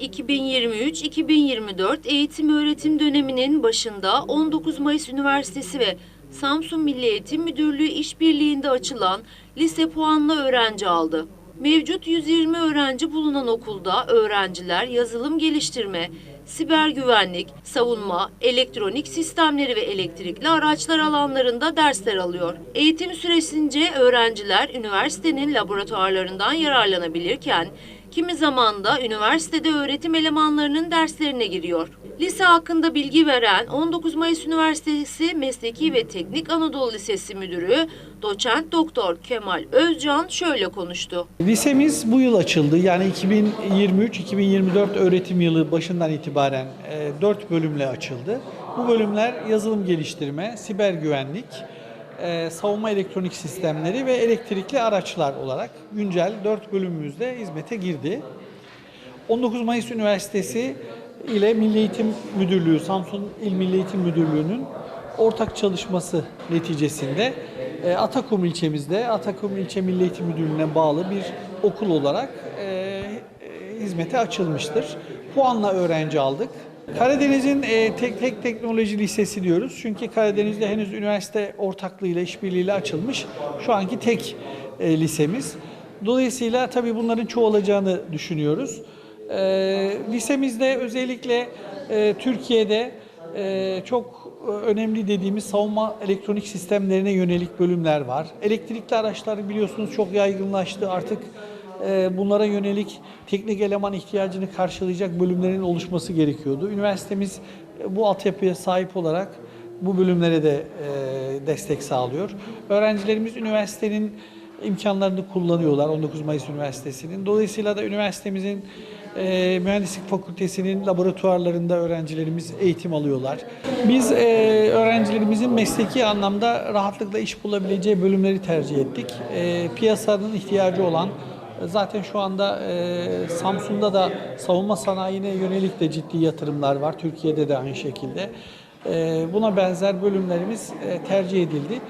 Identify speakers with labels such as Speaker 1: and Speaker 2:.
Speaker 1: 2023-2024 eğitim öğretim döneminin başında 19 Mayıs Üniversitesi ve Samsun Milli Eğitim Müdürlüğü işbirliğinde açılan lise puanlı öğrenci aldı. Mevcut 120 öğrenci bulunan okulda öğrenciler yazılım geliştirme, siber güvenlik, savunma, elektronik sistemleri ve elektrikli araçlar alanlarında dersler alıyor. Eğitim süresince öğrenciler üniversitenin laboratuvarlarından yararlanabilirken kimi zaman da üniversitede öğretim elemanlarının derslerine giriyor. Lise hakkında bilgi veren 19 Mayıs Üniversitesi Mesleki ve Teknik Anadolu Lisesi Müdürü Doçent Doktor Kemal Özcan şöyle konuştu.
Speaker 2: Lisemiz bu yıl açıldı. Yani 2023-2024 öğretim yılı başından itibaren 4 bölümle açıldı. Bu bölümler yazılım geliştirme, siber güvenlik, e, savunma elektronik sistemleri ve elektrikli araçlar olarak güncel 4 bölümümüzde hizmete girdi. 19 Mayıs Üniversitesi ile Milli Eğitim Müdürlüğü, Samsun İl Milli Eğitim Müdürlüğü'nün ortak çalışması neticesinde e, Atakum ilçemizde, Atakum İlçe Milli Eğitim Müdürlüğü'ne bağlı bir okul olarak e, hizmete açılmıştır. Puanla öğrenci aldık. Karadeniz'in e, tek tek teknoloji lisesi diyoruz. Çünkü Karadeniz'de henüz üniversite ortaklığıyla, işbirliğiyle açılmış şu anki tek e, lisemiz. Dolayısıyla tabii bunların çoğalacağını düşünüyoruz. E, lisemizde özellikle e, Türkiye'de e, çok önemli dediğimiz savunma elektronik sistemlerine yönelik bölümler var. Elektrikli araçlar biliyorsunuz çok yaygınlaştı. Artık e, bunlara yönelik teknik eleman ihtiyacını karşılayacak bölümlerin oluşması gerekiyordu. Üniversitemiz e, bu altyapıya sahip olarak bu bölümlere de e, destek sağlıyor. Öğrencilerimiz üniversitenin imkanlarını kullanıyorlar 19 Mayıs Üniversitesi'nin. Dolayısıyla da üniversitemizin e, mühendislik fakültesinin laboratuvarlarında öğrencilerimiz eğitim alıyorlar. Biz e, öğrencilerimizin mesleki anlamda rahatlıkla iş bulabileceği bölümleri tercih ettik. E, piyasanın ihtiyacı olan Zaten şu anda e, Samsun'da da savunma sanayine yönelik de ciddi yatırımlar var. Türkiye'de de aynı şekilde. E, buna benzer bölümlerimiz e, tercih edildi.